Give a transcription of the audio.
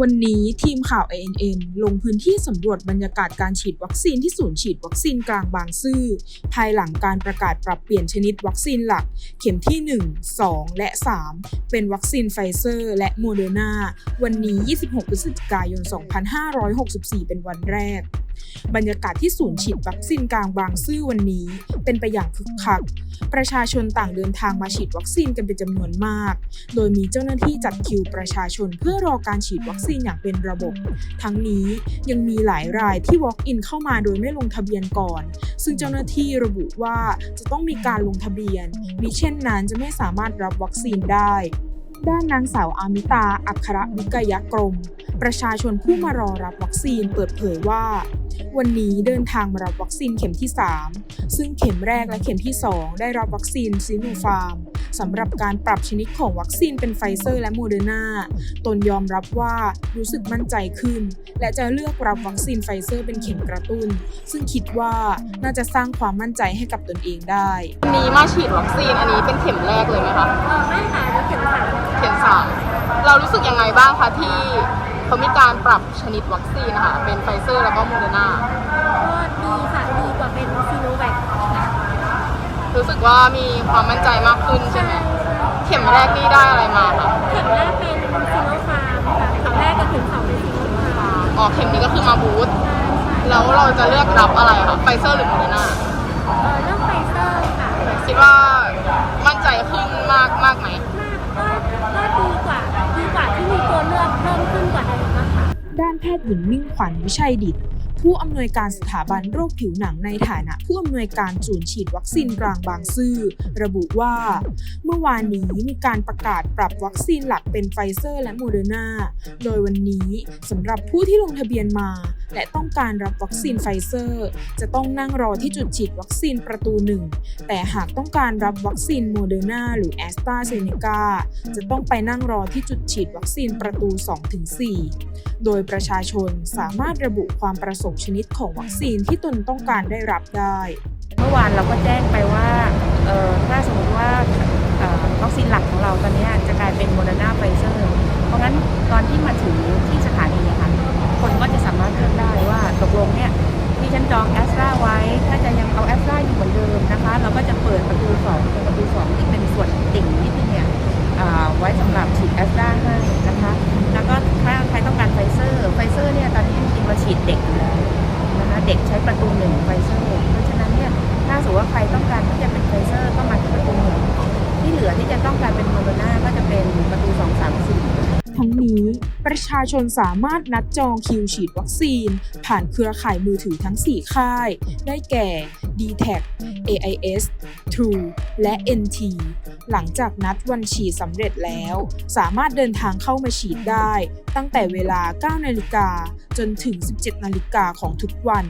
วันนี้ทีมข่าว ANN ลงพื้นที่สำรวจบรรยากาศการฉีดวัคซีนที่ศูนย์ฉีดวัคซีนกลางบางซื่อ ภายหลังการประกาศปรับเปลี่ยนชนิดวัคซีนหลัก เข็มที่ 1 2 และ 3 เป็นวัคซีนไฟเซอร์ และโมเดอร์นาวันนี้ 26 พฤศจิกายน 2564 เป็นวันแรก บรรยากาศที่ศูนย์ฉีดวัคซีนกลางบางซื่อวันนี้ เป็นไปอย่างคึกคัก ประชาชนต่างเดินทางมาฉีดวัคซีนกันเป็นจำนวนมาก โดยมีเจ้าหน้าที่จัดคิวประชาชนเพื่อรอการฉีดวัคซีนอย่างเป็นระบบ ทั้งนี้ยังมีหลายรายที่ walk in เข้ามาโดยไม่ลงทะเบียนก่อน ซึ่งเจ้าหน้าที่ระบุว่าจะต้องมีการลงทะเบียนมิเช่นนั้นจะไม่สามารถรับวัคซีนได้ด้านนางสาวอามิตา อัครวิกยกรม ประชาชนผู้มารอรับวัคซีนเปิดเผยว่า วันนี้เดินทางมารับวัคซีนเข็มที่ 3 ซึ่งเข็มแรกและเข็มที่ 2 ได้รับวัคซีนซิโนฟาร์มสำหรับการปรับชนิดของวัคซีนเป็นไฟเซอร์และโมเดอร์นาตนยอมรับว่ารู้สึกมั่นใจขึ้น และจะเลือกรับวัคซีนไฟเซอร์เป็นเข็มกระตุ้น ซึ่งคิดว่าน่าจะสร้างความมั่นใจให้กับตนเองได้วันนี้มาฉีดวัคซีนอันนี้เป็นเข็มแรกเลยไหมคะเออไม่ค่ะแล้วเข็มสามเข็มสามเรารู้สึกยังไงบ้างคะที่ เขามีการปรับชนิดวัคซีนนะคะเป็นไฟเซอร์แล้วก็โมเดอร์นาก็ดีค่ะดีกว่าเป็นซีโนแวครู้สึกว่ามีความมั่นใจมากขึ้นใช่ไหมเข็มแรกนี่ได้อะไรมาคะเข็มแรกเป็นซีโนฟาร์มค่ะเข็มแรกกับเข็มสองเป็นซีโนฟาร์มอ๋อเข็มนี้ก็คือมาบูสต์แล้วเราจะเลือกรับอะไรคะไฟเซอร์หรือโมเดอร์นาเออเรื่องไฟเซอร์ค่ะคิดว่ามั่นใจขึ้นมากมากไหม มากก็ก็ดีกว่าดีกว่าที่มีตัวเลือกเพิ่มขึ้นกว่าเดิมนะคะ ด้านแพทย์หญิงมิ่งขวัญวิชัยดิต ผู้อำนวยการสถาบันโรคผิวหนังในฐานะผู้อำนวยการศูนย์ฉีดวัคซีนกลางบางซื่อระบุว่า เมื่อวานนี้มีการประกาศปรับวัคซีนหลักเป็นไฟเซอร์และโมเดอร์นาโดยวันนี้สำหรับผู้ที่ลงทะเบียนมา และต้องการรับวัคซีนไฟเซอร์ จะต้องนั่งรอที่จุดฉีดวัคซีนประตูหนึ่งแต่หากต้องการรับวัคซีนโมเดอร์นาหรือแอสตราเซเนกาจะต้องไปนั่งรอที่จุดฉีดวัคซีนประตู 2-4 โดยประชาชนสามารถระบุความประสงค์ชนิดของวัคซีนที่ตนต้องการได้รับได้ เมื่อวานเราก็แจ้งไปว่าถ้าสมมติว่าวัคซีนหลักของเราตอนนี้จะกลายเป็นโมเดอร์นา ที่ฉันจองแอสตราไว้ ถ้าจะยังเอาแอสตราอยู่เหมือนเดิมนะคะ เราก็จะเปิดประตูสองเป็นประตูสองที่เป็นส่วนติ่งนิดนึงเนี่ยไว้สำหรับฉีดแอสตราให้นะคะ แล้วก็ถ้าใครต้องการไฟเซอร์ ไฟเซอร์เนี่ยตอนนี้จริงๆเราฉีดเด็กอยู่แล้วนะคะ เด็กใช้ประตูหนึ่งไฟเซอร์ เพราะฉะนั้นเนี่ย ถ้าสมมติว่าใครต้องการที่จะเป็นไฟเซอร์ ประชาชนสามารถนัดจองคิวฉีดวัคซีน ผ่านเครือข่ายมือถือทั้ง 4 ค่าย ได้แก่ d t a c AIS True และ NT หลังจากนัดวันฉีดสำเร็จแล้ว สามารถเดินทางเข้ามาฉีดได้ ตั้งแต่เวลา 9 นาฬิกาจนถึง 17 นาฬิกาของทุกวัน